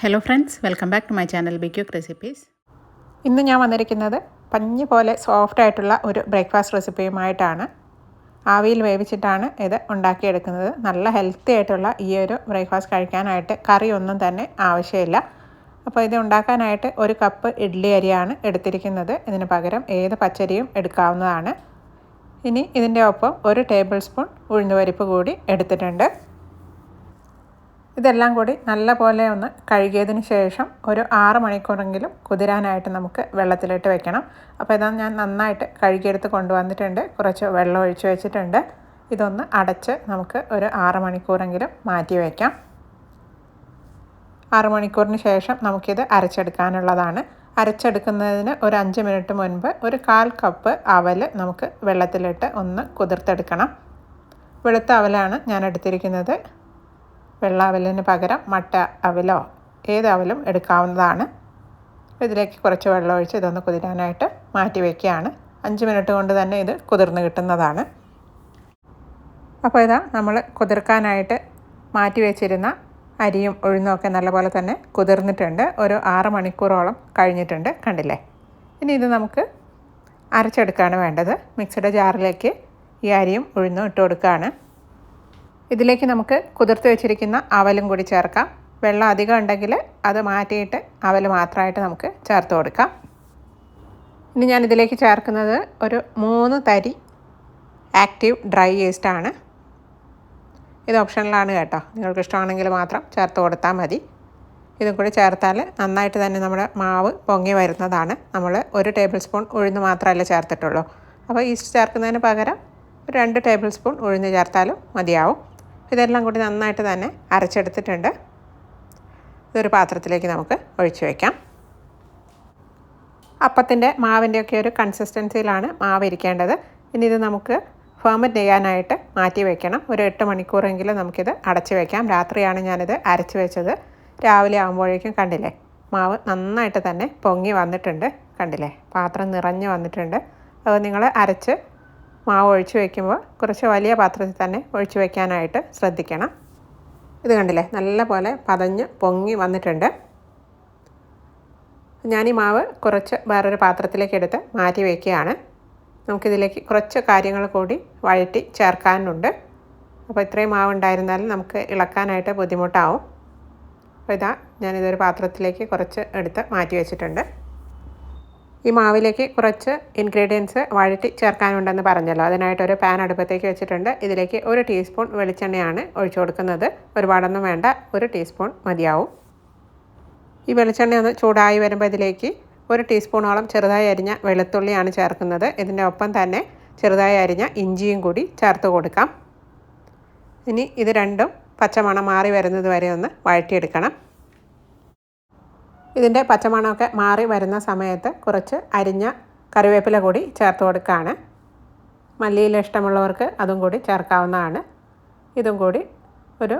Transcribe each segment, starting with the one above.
Hello friends welcome back to my channel ബിക്യൂക്ക് recipes ഇന്ന് ഞാൻ വന്നിരിക്കുന്നത് പഞ്ഞി പോലെ സോഫ്റ്റ് ആയിട്ടുള്ള ഒരു ബ്രേക്ക്ഫാസ്റ്റ് റെസിപ്പിയുമായിട്ടാണ് ആവിയിൽ വേവിച്ചിട്ടാണ് ഇത് ഉണ്ടാക്കിയെടുക്കുന്നത്. നല്ല ഹെൽത്തി ആയിട്ടുള്ള ഈ ഒരു ബ്രേക്ക്ഫാസ്റ്റ് കഴിക്കാനായിട്ട് കറി ഒന്നും തന്നെ ആവശ്യമില്ല. അപ്പോൾ ഇത് ഉണ്ടാക്കാനായിട്ട് ഒരു കപ്പ് ഇഡ്ഡലി അരിയാണ് എടുത്തിരിക്കുന്നത്. ഇതിന് പകരം ഏത് പച്ചരിയും എടുക്കാവുന്നതാണ്. ഇനി ഇതിന്റെ ഒപ്പം ഒരു ടേബിൾ സ്പൂൺ ഉഴുന്നുപരിപ്പ് കൂടി എടുത്തിട്ടുണ്ട്. ഇതെല്ലാം കൂടി നല്ലപോലെ ഒന്ന് കഴുകിയതിന് ശേഷം ഒരു ആറ് മണിക്കൂറെങ്കിലും കുതിരാനായിട്ട് നമുക്ക് വെള്ളത്തിലിട്ട് വെക്കണം. അപ്പോൾ ഇതാ ഞാൻ നന്നായിട്ട് കഴുകിയെടുത്ത് കൊണ്ടുവന്നിട്ടുണ്ട്. കുറച്ച് വെള്ളം ഒഴിച്ചു വെച്ചിട്ടുണ്ട്. ഇതൊന്ന് അടച്ച് നമുക്ക് ഒരു ആറ് മണിക്കൂറെങ്കിലും മാറ്റി വയ്ക്കാം ആറ് മണിക്കൂറിന് ശേഷം നമുക്കിത് അരച്ചെടുക്കാനുള്ളതാണ്. അരച്ചെടുക്കുന്നതിന് ഒരു അഞ്ച് മിനിറ്റ് മുൻപ് ഒരു കാൽ കപ്പ് അവൽ നമുക്ക് വെള്ളത്തിലിട്ട് ഒന്ന് കുതിർത്തെടുക്കണം. വെളുത്ത അവലാണ് ഞാൻ എടുത്തിരിക്കുന്നത്. വെള്ള അവലിന് പകരം മട്ട അവലോ ഏത് അവലും എടുക്കാവുന്നതാണ്. ഇതിലേക്ക് കുറച്ച് വെള്ളം ഒഴിച്ച് ഇതൊന്ന് കുതിരാനായിട്ട് മാറ്റി വയ്ക്കുകയാണ് അഞ്ച് മിനിറ്റ് കൊണ്ട് തന്നെ ഇത് കുതിർന്ന് കിട്ടുന്നതാണ്. അപ്പോൾ ഇതാ നമ്മൾ കുതിർക്കാനായിട്ട് മാറ്റി വെച്ചിരുന്ന അരിയും ഉഴുന്നൊക്കെ നല്ലപോലെ തന്നെ കുതിർന്നിട്ടുണ്ട്. ഒരു ആറ് മണിക്കൂറോളം കഴിഞ്ഞിട്ടുണ്ട്. കണ്ടില്ലേ? ഇനി ഇത് നമുക്ക് അരച്ചെടുക്കുകയാണ് വേണ്ടത്. മിക്സിയുടെ ജാറിലേക്ക് ഈ അരിയും ഉഴുന്നും ഇട്ട് കൊടുക്കുകയാണ്. ഇതിലേക്ക് നമുക്ക് കുതിർത്ത് വെച്ചിരിക്കുന്ന അവലും കൂടി ചേർക്കാം. വെള്ളം അധികം ഉണ്ടെങ്കിൽ അത് മാറ്റിയിട്ട് അവൽ മാത്രമായിട്ട് നമുക്ക് ചേർത്ത് കൊടുക്കാം. ഇനി ഞാൻ ഇതിലേക്ക് ചേർക്കുന്നത് ഒരു മൂന്ന് തരി ആക്റ്റീവ് ഡ്രൈ ഈസ്റ്റാണ് ഇത് ഓപ്ഷനിലാണ് കേട്ടോ. നിങ്ങൾക്ക് ഇഷ്ടമാണെങ്കിൽ മാത്രം ചേർത്ത് കൊടുത്താൽ മതി. ഇതും കൂടി ചേർത്താൽ നന്നായിട്ട് തന്നെ നമ്മുടെ മാവ് പൊങ്ങി വരുന്നതാണ്. നമ്മൾ ഒരു ടേബിൾ സ്പൂൺ ഉഴുന്ന് മാത്രമല്ല ചേർത്തിട്ടുള്ളൂ. അപ്പോൾ ഈസ്റ്റ് ചേർക്കുന്നതിന് പകരം രണ്ട് ടേബിൾ സ്പൂൺ ഉഴുന്ന് ചേർത്താലും മതിയാവും. ഇതെല്ലാം കൂടി നന്നായിട്ട് തന്നെ അരച്ചെടുത്തിട്ടുണ്ട്. ഇതൊരു പാത്രത്തിലേക്ക് നമുക്ക് ഒഴിച്ചു വയ്ക്കാം അപ്പത്തിന്റെ മാവിന്റെയൊക്കെ ഒരു കൺസിസ്റ്റൻസിയിലാണ് മാവ് ഇരിക്കേണ്ടത്. ഇനി ഇത് നമുക്ക് ഫേമറ്റ് ചെയ്യാനായിട്ട് മാറ്റി വയ്ക്കണം ഒരു എട്ട് മണിക്കൂറെങ്കിലും നമുക്കിത് അടച്ചു വയ്ക്കാം രാത്രിയാണ് ഞാനിത് അരച്ച് വെച്ചത്. രാവിലെ ആകുമ്പോഴേക്കും കണ്ടില്ലേ? മാവ് നന്നായിട്ട് തന്നെ പൊങ്ങി വന്നിട്ടുണ്ട്. കണ്ടില്ലേ? പാത്രം നിറഞ്ഞു വന്നിട്ടുണ്ട്. അത് നിങ്ങൾ അരച്ച് മാവ് ഒഴിച്ച് വയ്ക്കുമ്പോൾ കുറച്ച് വലിയ പാത്രത്തിൽ തന്നെ ഒഴിച്ച് വയ്ക്കാനായിട്ട് ശ്രദ്ധിക്കണം. ഇത് കണ്ടില്ലേ? നല്ല പോലെ പതഞ്ഞ് പൊങ്ങി വന്നിട്ടുണ്ട്. ഞാൻ ഈ മാവ് കുറച്ച് വേറൊരു പാത്രത്തിലേക്ക് എടുത്ത് മാറ്റി വയ്ക്കുകയാണ് നമുക്കിതിലേക്ക് കുറച്ച് കാര്യങ്ങൾ കൂടി വഴറ്റി ചേർക്കാനുണ്ട്. അപ്പോൾ ഇത്രയും മാവ് ഉണ്ടായിരുന്നാലും നമുക്ക് ഇളക്കാനായിട്ട് ബുദ്ധിമുട്ടാവും. അപ്പോൾ ഇതാ ഞാനിതൊരു പാത്രത്തിലേക്ക് കുറച്ച് എടുത്ത് മാറ്റി വെച്ചിട്ടുണ്ട്. ഈ മാവിലേക്ക് കുറച്ച് ഇൻഗ്രീഡിയൻസ് വഴറ്റി ചേർക്കാനുണ്ടെന്ന് പറഞ്ഞല്ലോ. അതിനായിട്ട് ഒരു പാൻ അടുപ്പത്തേക്ക് വെച്ചിട്ടുണ്ട്. ഇതിലേക്ക് ഒരു ടീസ്പൂൺ വെളിച്ചെണ്ണയാണ് ഒഴിച്ചു കൊടുക്കുന്നത്. ഒരുപാടൊന്നും വേണ്ട. ഒരു ടീസ്പൂൺ മതിയാവും. ഈ വെളിച്ചെണ്ണ ഒന്ന് ചൂടായി വരുമ്പോൾ ഇതിലേക്ക് ഒരു ടീസ്പൂണോളം ചെറുതായി അരിഞ്ഞ വെളുത്തുള്ളിയാണ് ചേർക്കുന്നത്. ഇതിന്റെ ഒപ്പം തന്നെ ചെറുതായി അരിഞ്ഞ ഇഞ്ചിയും കൂടി ചേർത്ത് കൊടുക്കാം. ഇനി ഇത് രണ്ടും പച്ചമണം മാറി വരുന്നത് വരെ ഒന്ന് വഴറ്റിയെടുക്കണം. ഇതിന്റെ പച്ചമണമൊക്കെ മാറി വരുന്ന സമയത്ത് കുറച്ച് അരിഞ്ഞ കറിവേപ്പില കൂടി ചേർത്ത് കൊടുക്കുകയാണ്. മല്ലിയിൽ ഇഷ്ടമുള്ളവർക്ക് അതും കൂടി ചേർക്കാവുന്നതാണ്. ഇതും കൂടി ഒരു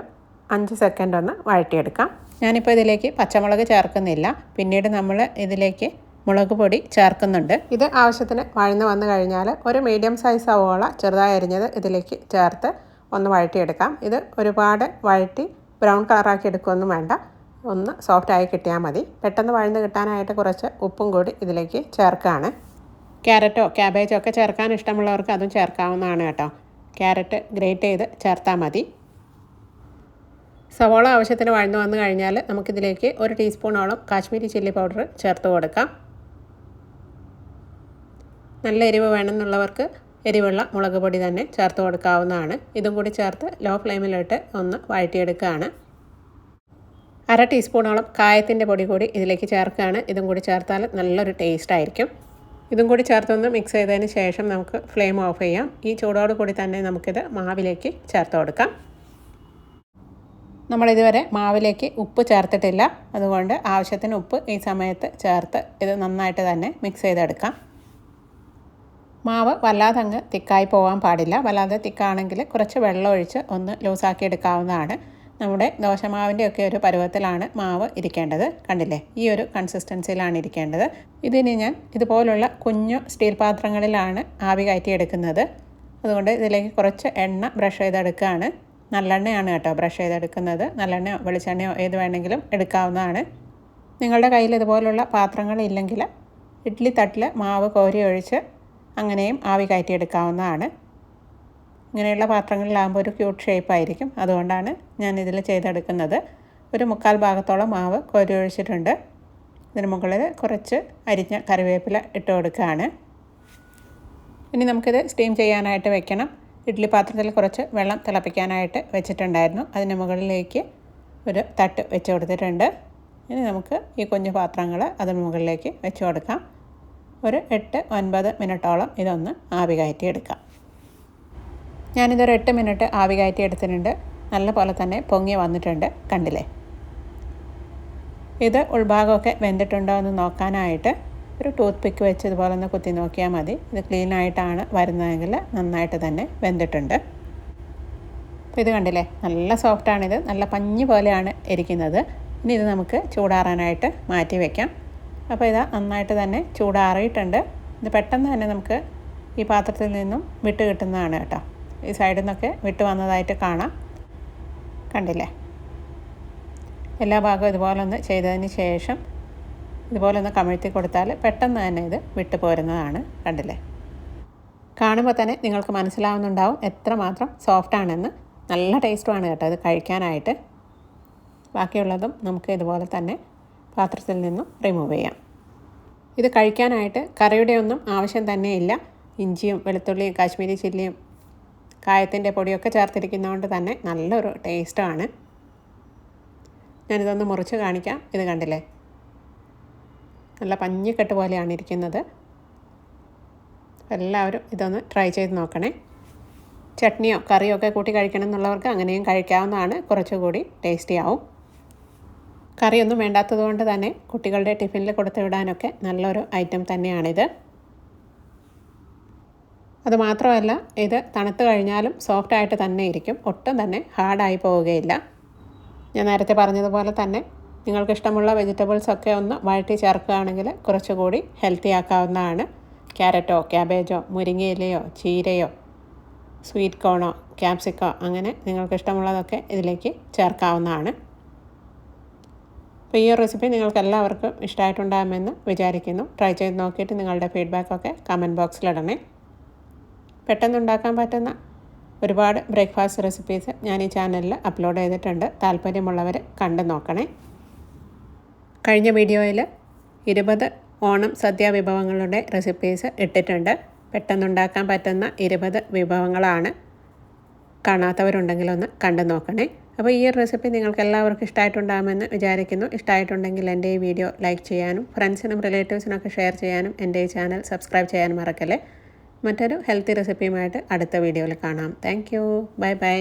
അഞ്ച് സെക്കൻഡ് ഒന്ന് വഴറ്റിയെടുക്കാം. ഞാനിപ്പോൾ ഇതിലേക്ക് പച്ചമുളക് ചേർക്കുന്നില്ല. പിന്നീട് നമ്മൾ ഇതിലേക്ക് മുളക് പൊടി ചേർക്കുന്നുണ്ട്. ഇത് ആവശ്യത്തിന് വഴന്ന് വന്നു കഴിഞ്ഞാൽ ഒരു മീഡിയം സൈസ് സവോള ചെറുതായി അരിഞ്ഞത് ഇതിലേക്ക് ചേർത്ത് ഒന്ന് വഴറ്റിയെടുക്കാം. ഇത് ഒരുപാട് വഴറ്റി ബ്രൗൺ കളറാക്കി എടുക്കുകയൊന്നും വേണ്ട. ഒന്ന് സോഫ്റ്റായി കിട്ടിയാൽ മതി. പെട്ടെന്ന് വഴന്ന് കിട്ടാനായിട്ട് കുറച്ച് ഉപ്പും കൂടി ഇതിലേക്ക് ചേർക്കുകയാണ് ക്യാരറ്റോ ക്യാബേജോ ഒക്കെ ചേർക്കാൻ ഇഷ്ടമുള്ളവർക്ക് അതും ചേർക്കാവുന്നതാണ് കേട്ടോ. ക്യാരറ്റ് ഗ്രേറ്റ് ചെയ്ത് ചേർത്താൽ മതി. സവോള ആവശ്യത്തിന് വഴന്നു വന്നു കഴിഞ്ഞാൽ നമുക്കിതിലേക്ക് ഒരു ടീസ്പൂണോളം കാശ്മീരി ചില്ലി പൗഡർ ചേർത്ത് കൊടുക്കാം. നല്ല എരിവ് വേണമെന്നുള്ളവർക്ക് എരിവുള്ള മുളക് പൊടി തന്നെ ചേർത്ത് കൊടുക്കാവുന്നതാണ്. ഇതും കൂടി ചേർത്ത് ലോ ഫ്ലെയിമിലിട്ട് ഒന്ന് വഴറ്റിയെടുക്കുകയാണ്. അര ടീസ്പൂണോളം കായത്തിന്റെ പൊടി കൂടി ഇതിലേക്ക് ചേർക്കുകയാണ്. ഇതും കൂടി ചേർത്താൽ നല്ലൊരു ടേസ്റ്റ് ആയിരിക്കും. ഇതും കൂടി ചേർത്തൊന്ന് മിക്സ് ചെയ്തതിന് ശേഷം നമുക്ക് ഫ്ലെയിം ഓഫ് ചെയ്യാം. ഈ ചൂടോട് കൂടി തന്നെ നമുക്കിത് മാവിലേക്ക് ചേർത്ത് കൊടുക്കാം. നമ്മളിതുവരെ മാവിലേക്ക് ഉപ്പ് ചേർത്തിട്ടില്ല. അതുകൊണ്ട് ആവശ്യത്തിന് ഉപ്പ് ഈ സമയത്ത് ചേർത്ത് ഇത് നന്നായിട്ട് തന്നെ മിക്സ് ചെയ്തെടുക്കാം. മാവ് വല്ലാതെ അങ്ങ് തിക്കായി പോകാൻ പാടില്ല. വല്ലാതെ തിക്കാണെങ്കിൽ കുറച്ച് വെള്ളം ഒഴിച്ച് ഒന്ന് ലൂസാക്കി എടുക്കാവുന്നതാണ്. നമ്മുടെ ദോശമാവിന്റെ ഒക്കെ ഒരു പരുവത്തിലാണ് മാവ് ഇരിക്കേണ്ടത്. കണ്ടില്ലേ? ഈ ഒരു കൺസിസ്റ്റൻസിയിലാണ് ഇരിക്കേണ്ടത്. ഇതിന് ഞാൻ ഇതുപോലുള്ള കുഞ്ഞു സ്റ്റീൽ പാത്രങ്ങളിലാണ് ആവി കയറ്റിയെടുക്കുന്നത്. അതുകൊണ്ട് ഇതിലേക്ക് കുറച്ച് എണ്ണ ബ്രഷ് ചെയ്തെടുക്കുകയാണ്. നല്ലെണ്ണയാണ് കേട്ടോ ബ്രഷ് ചെയ്തെടുക്കുന്നത്. നല്ലെണ്ണയോ വെളിച്ചെണ്ണയോ ഏത് വേണമെങ്കിലും എടുക്കാവുന്നതാണ്. നിങ്ങളുടെ കയ്യിൽ ഇതുപോലുള്ള പാത്രങ്ങളില്ലെങ്കിൽ ഇഡ്ഡലി തട്ടിൽ മാവ് കോരി ഒഴിച്ച് അങ്ങനെയും ആവി കയറ്റിയെടുക്കാവുന്നതാണ്. ഇങ്ങനെയുള്ള പാത്രങ്ങളിലാകുമ്പോൾ ഒരു ക്യൂട്ട് ഷേപ്പായിരിക്കും അതുകൊണ്ടാണ് ഞാൻ ഇതിൽ ചെയ്തെടുക്കുന്നത്. ഒരു മുക്കാൽ ഭാഗത്തോളം മാവ് കോരി ഒഴിച്ചിട്ടുണ്ട്. ഇതിന് മുകളിൽ കുറച്ച് അരിഞ്ഞ കറിവേപ്പില ഇട്ട് കൊടുക്കുകയാണ്. ഇനി നമുക്കിത് സ്റ്റീം ചെയ്യാനായിട്ട് വെക്കണം. ഇഡ്ഡലി പാത്രത്തിൽ കുറച്ച് വെള്ളം തിളപ്പിക്കാനായിട്ട് വെച്ചിട്ടുണ്ടായിരുന്നു. അതിന് മുകളിലേക്ക് ഒരു തട്ട് വെച്ച് കൊടുത്തിട്ടുണ്ട്. ഇനി നമുക്ക് ഈ കുഞ്ഞു പാത്രങ്ങൾ അതിന് മുകളിലേക്ക് വെച്ച് കൊടുക്കാം. ഒരു എട്ട് ഒൻപത് മിനിറ്റോളം ഇതൊന്ന് ആവി കയറ്റി എടുക്കാം ഞാനിതൊരു എട്ട് മിനിറ്റ് ആവി കയറ്റി എടുത്തിട്ടുണ്ട്. നല്ലപോലെ തന്നെ പൊങ്ങി വന്നിട്ടുണ്ട്. കണ്ടില്ലേ? ഇത് ഉൾഭാഗമൊക്കെ വെന്തിട്ടുണ്ടോ എന്ന് നോക്കാനായിട്ട് ഒരു ടൂത്ത് പിക്ക് വെച്ച് ഇതുപോലെ ഒന്ന് കുത്തി നോക്കിയാൽ മതി. ഇത് ക്ലീൻ ആയിട്ടാണ് വരുന്നതെങ്കിൽ നന്നായിട്ട് തന്നെ വെന്തിട്ടുണ്ട്. ഇത് കണ്ടില്ലേ? നല്ല സോഫ്റ്റാണിത് നല്ല പഞ്ഞി പോലെയാണ് ഇരിക്കുന്നത്. ഇനി ഇത് നമുക്ക് ചൂടാറാനായിട്ട് മാറ്റി വയ്ക്കാം അപ്പോൾ ഇത് നന്നായിട്ട് തന്നെ ചൂടാറിയിട്ടുണ്ട്. ഇത് പെട്ടെന്ന് തന്നെ നമുക്ക് ഈ പാത്രത്തിൽ നിന്നും വിട്ട് കിട്ടുന്നതാണ് കേട്ടോ. ഈ സൈഡിൽ നിന്നൊക്കെ വിട്ട് വന്നതായിട്ട് കാണാം. കണ്ടില്ലേ? എല്ലാ ഭാഗവും ഇതുപോലെ ഒന്ന് ചെയ്തതിന് ശേഷം ഇതുപോലെ ഒന്ന് കമിഴ്ത്തി കൊടുത്താൽ പെട്ടെന്ന് തന്നെ ഇത് വിട്ടു പോരുന്നതാണ്. കണ്ടില്ലേ? കാണുമ്പോൾ തന്നെ നിങ്ങൾക്ക് മനസ്സിലാവുന്നുണ്ടാവും എത്രമാത്രം സോഫ്റ്റ് ആണെന്ന്. നല്ല ടേസ്റ്റുമാണ് കേട്ടോ ഇത് കഴിക്കാനായിട്ട്. ബാക്കിയുള്ളതും നമുക്ക് ഇതുപോലെ തന്നെ പാത്രത്തിൽ നിന്നും റിമൂവ് ചെയ്യാം. ഇത് കഴിക്കാനായിട്ട് കറിയുടെ ഒന്നും ആവശ്യം തന്നെയില്ല ഇഞ്ചിയും വെളുത്തുള്ളിയും കാശ്മീരി ചില്ലിയും കായത്തിന്റെ പൊടിയൊക്കെ ചേർത്തിരിക്കുന്നതുകൊണ്ട് തന്നെ നല്ലൊരു ടേസ്റ്റാണ്. ഞാനിതൊന്ന് മുറിച്ച് കാണിക്കാം. ഇത് കണ്ടില്ലേ? നല്ല പഞ്ഞിക്കെട്ട് പോലെയാണ് ഇരിക്കുന്നത്. എല്ലാവരും ഇതൊന്ന് ട്രൈ ചെയ്ത് നോക്കണേ. ചട്നിയോ കറിയോ ഒക്കെ കൂട്ടി കഴിക്കണം എന്നുള്ളവർക്ക് അങ്ങനെയും കഴിക്കാവുന്നതാണ്. കുറച്ചുകൂടി ടേസ്റ്റി ആവും. കറിയൊന്നും വേണ്ടാത്തത് കൊണ്ട് തന്നെ കുട്ടികളുടെ ടിഫിനിൽ കൊടുത്തു വിടാനൊക്കെ നല്ലൊരു ഐറ്റം തന്നെയാണിത്. അതുമാത്രമല്ല ഇത് തണുത്തു കഴിഞ്ഞാലും സോഫ്റ്റ് ആയിട്ട് തന്നെ ഇരിക്കും. ഒട്ടും തന്നെ ഹാർഡായി പോവുകയില്ല. ഞാൻ നേരത്തെ പറഞ്ഞതുപോലെ തന്നെ നിങ്ങൾക്ക് ഇഷ്ടമുള്ള വെജിറ്റബിൾസ് ഒക്കെ ഒന്ന് വഴറ്റി ചേർക്കുകയാണെങ്കിൽ കുറച്ചുകൂടി ഹെൽത്തി ആക്കാവുന്നതാണ്. ക്യാരറ്റോ ക്യാബേജോ മുരിങ്ങയിലയോ ചീരയോ സ്വീറ്റ് കോണോ ക്യാപ്സിക്കോ അങ്ങനെ നിങ്ങൾക്ക് ഇഷ്ടമുള്ളതൊക്കെ ഇതിലേക്ക് ചേർക്കാവുന്നതാണ്. അപ്പോൾ ഈ റെസിപ്പി നിങ്ങൾക്ക് എല്ലാവർക്കും ഇഷ്ടമായിട്ടുണ്ടാകുമെന്ന് വിചാരിക്കുന്നു. ട്രൈ ചെയ്ത് നോക്കിയിട്ട് നിങ്ങളുടെ ഫീഡ്ബാക്കൊക്കെ കമന്റ് ബോക്സിലിടണേ പെട്ടെന്ന് ഉണ്ടാക്കാൻ പറ്റുന്ന ഒരുപാട് ബ്രേക്ക്ഫാസ്റ്റ് റെസിപ്പീസ് ഞാൻ ഈ ചാനലിൽ അപ്ലോഡ് ചെയ്തിട്ടുണ്ട്. താല്പര്യമുള്ളവർ കണ്ടു നോക്കണേ. കഴിഞ്ഞ വീഡിയോയിൽ ഇരുപത് ഓണം സദ്യ വിഭവങ്ങളുടെ റെസിപ്പീസ് ഇട്ടിട്ടുണ്ട്. പെട്ടെന്നുണ്ടാക്കാൻ പറ്റുന്ന ഇരുപത് വിഭവങ്ങളാണ്. കാണാത്തവരുണ്ടെങ്കിൽ ഒന്ന് കണ്ടു നോക്കണേ. അപ്പോൾ ഈ റെസിപ്പി നിങ്ങൾക്ക് എല്ലാവർക്കും ഇഷ്ടമായിട്ടുണ്ടാകുമെന്ന് വിചാരിക്കുന്നു. ഇഷ്ടമായിട്ടുണ്ടെങ്കിൽ എന്റെ ഈ വീഡിയോ ലൈക്ക് ചെയ്യാനും ഫ്രണ്ട്സിനും റിലേറ്റീവ്സിനൊക്കെ ഷെയർ ചെയ്യാനും എന്റെ ഈ ചാനൽ സബ്സ്ക്രൈബ് ചെയ്യാനും മറക്കല്ലേ? മറ്റൊരു ഹെൽത്തി റെസിപ്പിയുമായിട്ട് അടുത്ത വീഡിയോയിൽ കാണാം. Thank you bye bye